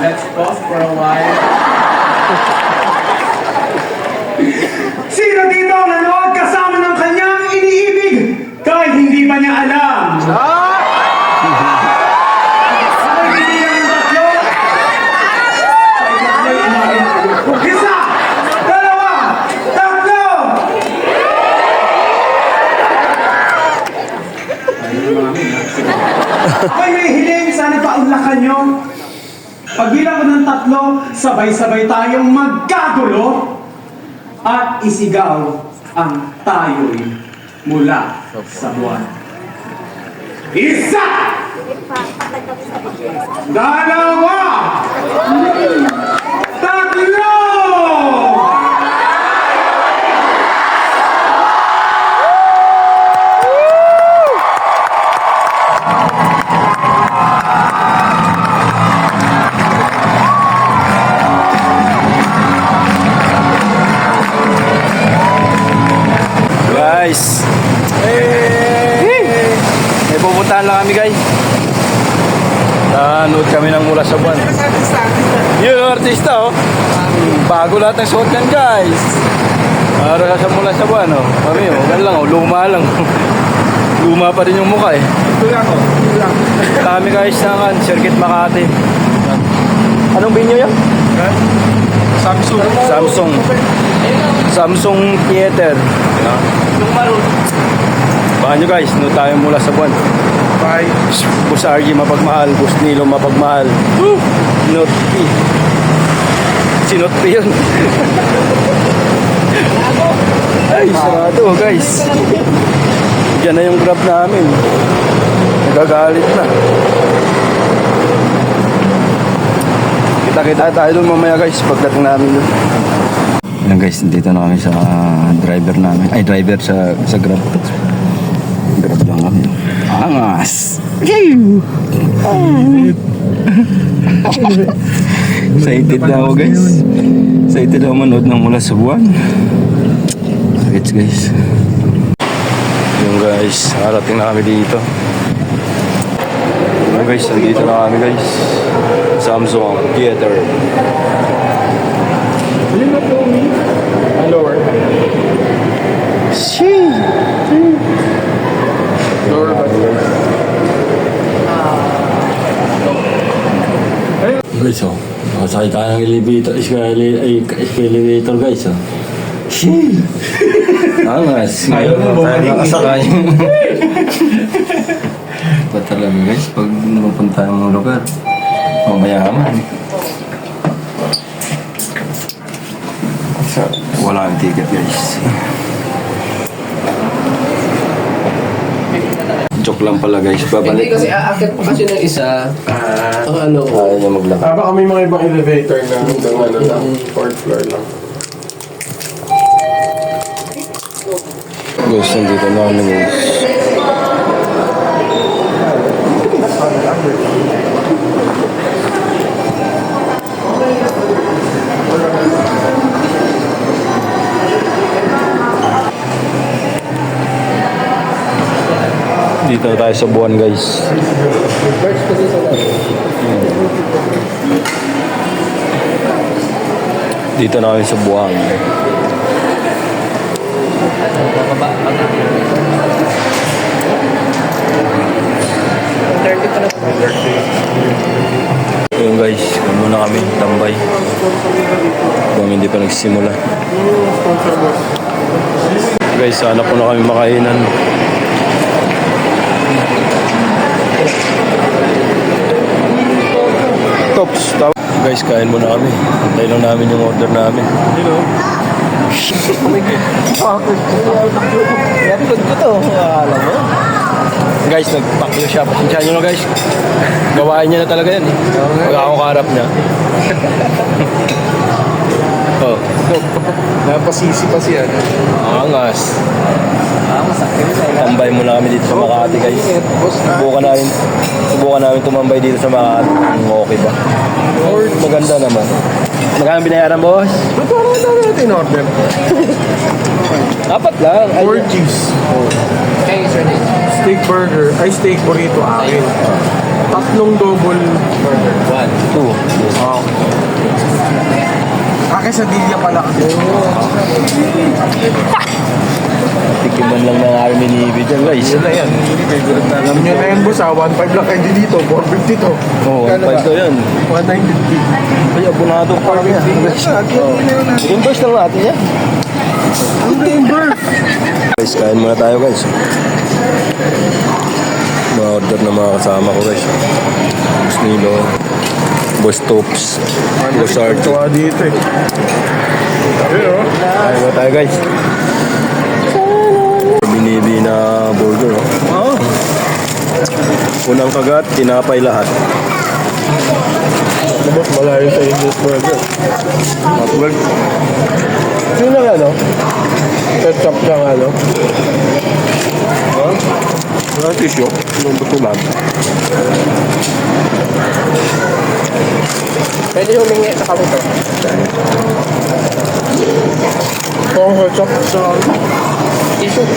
Let's pause for a. Sino dito ang nanood kasama ng kanyang iniibig kahit hindi pa niya alam? Isa, dalawa, tatlo! Ay, may hiling! Sana paulakan nyo! Pagbilang ko ng tatlo, sabay-sabay tayong magkagulo at isigaw ang tayo'y mula sa buwan. Isa! Dalawa! Guys. Hey! May pupuntahan lang kami guys. Nanood kami ng mula sa buwan. Yun yung artista oh. Bago lahat ng suot yan guys. Para sa mula sa buwan oh. Kami oh. Gan lang oh. Luma lang. Luma pa rin yung mukha eh. Ito lang ako. Ito lang. Kami guys ng ano, Circuit Makati. Anong binyo yan? Samsung. Samsung. Samsung Theater. Yung maroon. Baka nyo guys, no tayo mula sa buwan. Bye. Bus RG mapagmahal, Bus Nilo mapagmahal. Woo! Not P. Si Not P yun. Ay, sarado guys. Diyan na yung grab namin. Nagagalit na. Kita-kita tayo doon mamaya guys pagdating namin doon. Yan guys, dito na kami sa driver namin. Ay, driver sa sa grab. Grab lang kami. Angas! Excited na ako guys. Excited ako manood ng mula sa buwan. Gets guys. Yung guys, harating na kami dito. Guys, nandito na kami guys. Samsung Theater. Lower. Shee! Lower ba? Guys, oh. Makasakay tayo ng elevator, escalator, ay, escalator guys, oh. Shee! Angas. Ayaw mo ba Nakasakay. Ba talaga guys, pag mapunta ng mga lugar, mamayaman. So, wala ang ticket guys. Joke lang pala guys, Hindi babalik. kasi aakit pa kasi ng isa. Ang ano, Ayaw niya maglakad. Ah, baka may mga ibang elevator na hanggang ano lang, fourth floor lang. Guys, nandito na kami guys. Dito na tayo sa buwan guys. Dito na kami sa buwan. Ayun guys, muna kami tambay. Kung hindi pa nagsimula. Guys, sana po na kami makainan. Tops. Guys, kain muna kami. Antay lang namin yung order namin. Alam mo? Guys, nagpakyo siya. Pasensya nyo na guys. Gawain niya na talaga yan. Eh. Pag ako kaharap niya. Oh, Napasisi pa siya. angas. Ah, na. Tambay muna kami dito sa Makati guys. Subukan namin, subukan namin tumambay dito sa Makati. Kung okay ba? Maganda naman. Magkano binayaran boss? Ba't parang ito natin order? Apat lang. Ay, Four cheese. Okay, sir. Steak burger. Ay, steak burrito akin. Tatlong double burger. One. two. Oh. Akin sa dilya pala. Tikiman lang ng Army Navy dyan guys. Yun na yan. Alam nyo na yan boss ha, 1.5 lang kayo dito, 450 to. Oo, Kano 1.5 ba? to yan. 1.950. Ay, abonado pa rin yan. guys. Oh. Reimburse lang natin yan. Ang reimburse. Guys, kain muna tayo guys. Mga order ng mga kasama ko guys. Boss Nilo, Boss Tops, Boss Archie. Tuwa dito eh. Pero, Kain muna tayo guys. Binibi na burger oh. Unang kagat, tinapay lahat. boss, malayo sa English burger. Hotdog. Sino lang ano? Ketchup lang ano? Wala tissue. Anong butulan? Pwede humingi sa kamuto. Oo, ketchup sa Tissue.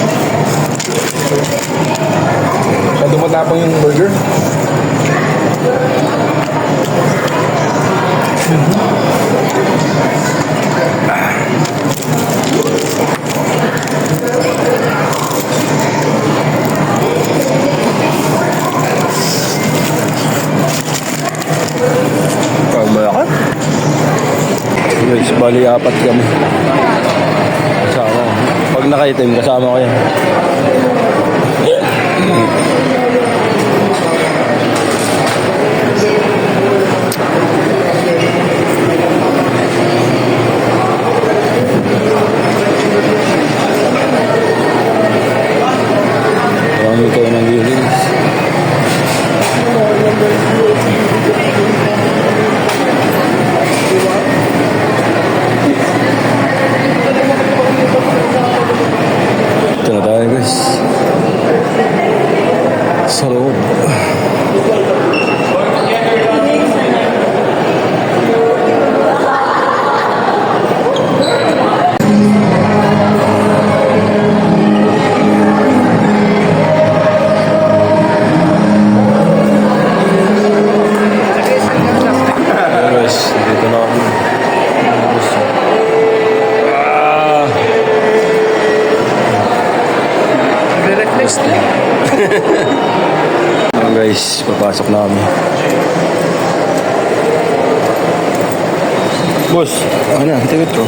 Masyado matapang yung burger. Pag malaki. Guys, bali apat kami. Kasama. Pag nakaitim, kasama ko yan. Sa loob. Ayan guys, dito na kami. Ah! Guys, papasok na kami. Boss, ano na, ticket ko.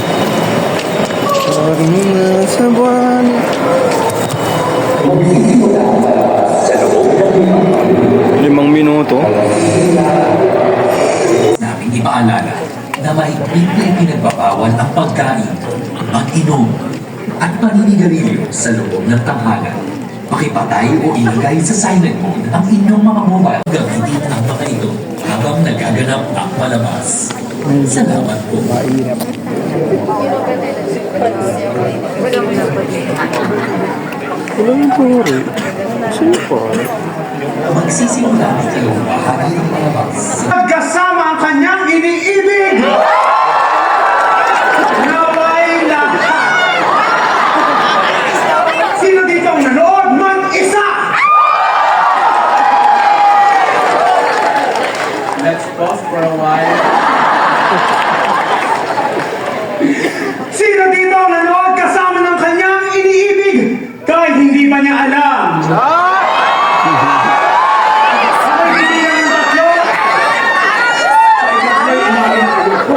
Parang nasa buwan. Limang minuto. naming ipaalala na mahigpit na ipinagbabawal ang pagkain, mag-inom, at paninigarilyo sa loob ng tanghalan. Pakipatay o ilagay sa silent mode ang inyong mga mobile. Gamitin ang mga ito habang nagaganap ang palabas. Salamat po. Wala yung puri. Sino pa? Magsisimula ang ikalawang bahagi ng palabas. Magkasama ang kanyang iniibig! Naway lahat! Sino dito ang nanood? Mag-isa! Let's pause for a while. Sino dito ang nanood kasama ng kanyang iniibig? Kahit hindi pa niya alam. Ay, hindi yan ang tatlo.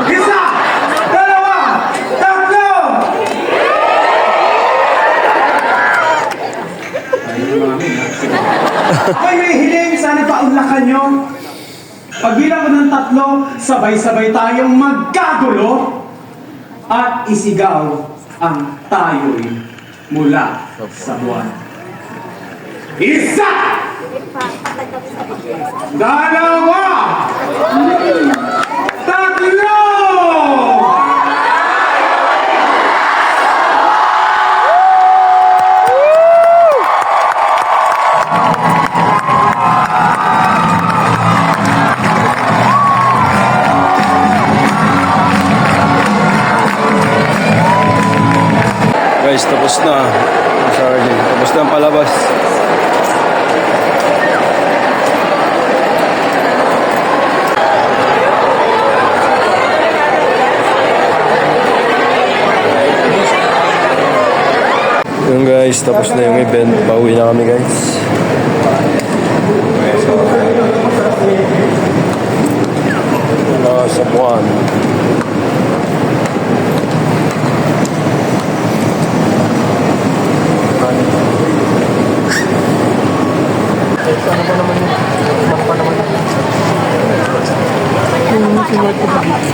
Isa! Dalawa! Tatlo! Ay, may hiling. Sana paunlakan nyo. Pagbilang ko ng tatlo, sabay-sabay tayong magkagulo at isigaw ang tayo'y mula sa buwan. Isa! Dalawa! Tapos na. Sorry. Tapos na ang palabas. Yung guys, tapos na yung event. Pauwi na kami guys. Wala sa buwan. Sana pa naman yun. Ibang pa naman yun. Yung sinuot ko ah. pa dito.